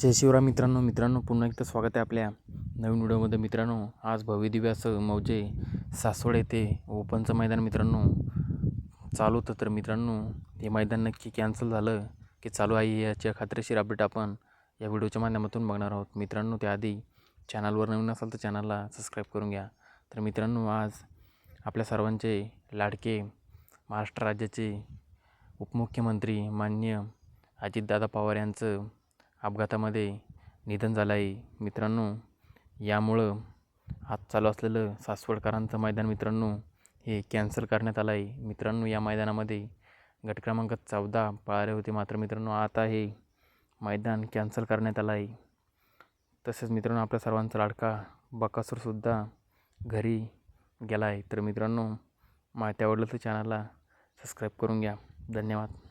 जय शिवराय मित्रांनो मित्रांनो पुन्हा एकदा स्वागत आहे आपल्या नवीन व्हिडिओमध्ये. मित्रांनो आज भव्यदिव्य असं मौजे सासवड येथे ओपनचं मैदान मित्रांनो चालू होतं. तर मित्रांनो हे मैदान नक्की कॅन्सल झालं की चालू आहे याच्या खात्रीशीर अपडेट आपण या व्हिडिओच्या माध्यमातून बघणार आहोत. मित्रांनो त्याआधी चॅनलवर नवीन असाल तर चॅनलला सबस्क्राईब करून घ्या. तर मित्रांनो आज आपल्या सर्वांचे लाडके महाराष्ट्र राज्याचे उपमुख्यमंत्री मान्य अजितदादा पवार यांचं अपघातामध्ये निधन झालं आहे मित्रांनो यामुळं आज चालू असलेलं सासवडकरांचं मैदान मित्रांनो हे कॅन्सल करण्यात आलं आहे मित्रांनो या मैदानामध्ये गट क्रमांक चौदा पळाले होते मात्र मित्रांनो आता हे मैदान कॅन्सल करण्यात आलं आहे तसेच मित्रांनो आपल्या सर्वांचा लाडका बकासूरसुद्धा घरी गेला आहे तर मित्रांनो माहिती आवडलं तर चॅनलला सबस्क्राईब करून घ्या. धन्यवाद.